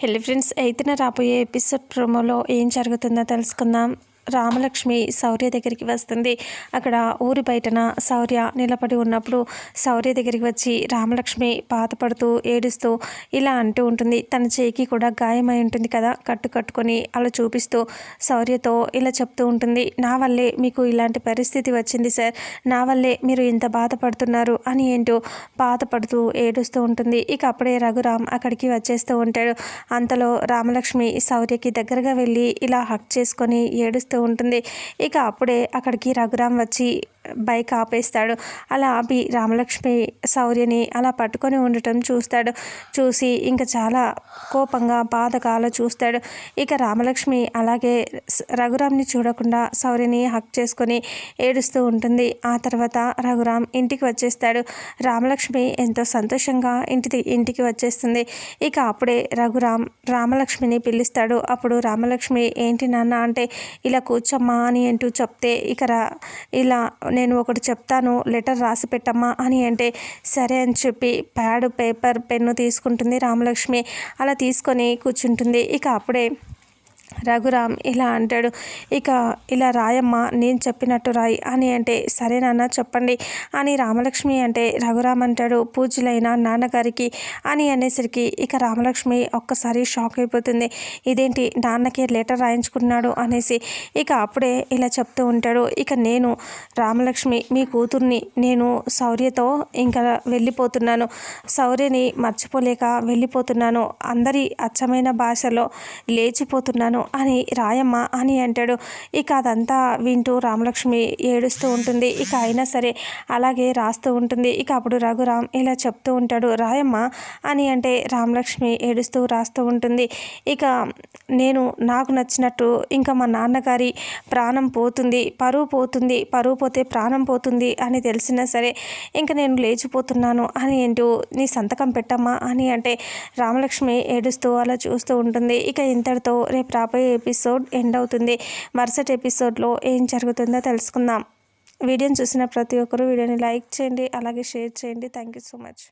హెల్లీ friends అయితే రాబోయే episode ప్రోమోలో ఏం జరుగుతుందో తెలుసుకుందాం. రామలక్ష్మి శౌర్య దగ్గరికి వస్తుంది. అక్కడ ఊరి బయటన శౌర్య నిలబడి ఉన్నప్పుడు శౌర్య దగ్గరికి వచ్చి రామలక్ష్మి బాధపడుతూ ఏడుస్తూ ఇలా అంటూ ఉంటుంది. తన చేయికి కూడా గాయమై ఉంటుంది కదా? కట్టు కట్టుకొని అలా చూపిస్తూ శౌర్యతో ఇలా చెప్తూ ఉంటుంది. నా వల్లే మీకు ఇలాంటి పరిస్థితి వచ్చింది సార్. నా వల్లే మీరు ఇంత బాధపడుతున్నారు అని ఏంటో బాధపడుతూ ఏడుస్తూ ఉంటుంది. ఇక అప్పుడే రఘురామ్ అక్కడికి వచ్చేస్తూ ఉంటాడు. అంతలో రామలక్ష్మి శౌర్యకి దగ్గరగా వెళ్ళి ఇలా హక్ చేసుకొని ఏడుస్తూ ఉంటుంది. ఇక అప్పుడే అక్కడికి రఘురామ్ వచ్చి బైక్ ఆపేస్తాడు. అలా ఆపి రామలక్ష్మి శౌర్యని అలా పట్టుకొని ఉండటం చూస్తాడు. చూసి ఇంకా చాలా కోపంగా బాధగా అలా చూస్తాడు. ఇక రామలక్ష్మి అలాగే రఘురామ్ని చూడకుండా శౌర్యని హక్ చేసుకొని ఏడుస్తూ ఉంటుంది. ఆ తర్వాత రఘురామ్ ఇంటికి వచ్చేస్తాడు. రామలక్ష్మి ఎంతో సంతోషంగా ఇంటి ఇంటికి వచ్చేస్తుంది. ఇక అప్పుడే రఘురామ్ రామలక్ష్మిని పిలుస్తాడు. అప్పుడు రామలక్ష్మి ఏంటి నాన్న అంటే ఇలా కూర్చోమ్మా అని అంటూ చెప్తే ఇక ఇలా నేను ఒకటి చెప్తాను లెటర్ రాసి పెట్టమ్మా అని అంటే సరే అని చెప్పి ప్యాడ్ పేపర్ పెన్ను తీసుకుంటుంది రామలక్ష్మి. అలా తీసుకొని కూర్చుంటుంది. ఇక అప్పుడే రఘురామ్ ఇలా అంటాడు ఇక ఇలా రాయమ్మ నేను చెప్పినట్టు రాయి అని అంటే సరే నాన్న చెప్పండి అని రామలక్ష్మి అంటే రఘురామ్ అంటాడు పూజలైన నాన్నగారికి అని అనేసరికి ఇక రామలక్ష్మి ఒక్కసారి షాక్ అయిపోతుంది. ఇదేంటి నాన్నకి లెటర్ రాయించుకున్నాడు అనేసి ఇక అప్పుడే ఇలా చెప్తూ ఉంటాడు ఇక నేను రామలక్ష్మి మీ కూతుర్ని నేను శౌర్యతో ఇంకా వెళ్ళిపోతున్నాను. శౌర్యని మర్చిపోలేక వెళ్ళిపోతున్నాను. అందరి అచ్చమైన భాషలో లేచిపోతున్నాను. అని రాయమ్మ అని అంటాడు. ఇక అదంతా వింటూ రామలక్ష్మి ఏడుస్తూ ఉంటుంది. ఇక అయినా సరే అలాగే రాస్తూ ఉంటుంది. ఇక అప్పుడు రఘురామ్ ఇలా చెప్తూ ఉంటాడు. రాయమ్మ అని అంటే రామలక్ష్మి ఏడుస్తూ రాస్తూ ఉంటుంది. ఇక నేను నాకు నచ్చినట్టు ఇంకా మా నాన్నగారి ప్రాణం పోతుంది. పరువు పోతుంది. పరువు పోతే ప్రాణం పోతుంది అని తెలిసినా సరే ఇంకా నేను లేచిపోతున్నాను అని ఏంటో నీ సంతకం పెట్టమ్మా అని అంటే రామలక్ష్మి ఏడుస్తూ అలా చూస్తూ ఉంటుంది. ఇక ఇంతటితో రేపు రాబోయే ఎపిసోడ్ ఎండ్ అవుతుంది. మరుసటి ఎపిసోడ్లో ఏం జరుగుతుందో తెలుసుకుందాం. వీడియోని చూసిన ప్రతి ఒక్కరూ వీడియోని లైక్ చేయండి అలాగే షేర్ చేయండి. Thank you so much.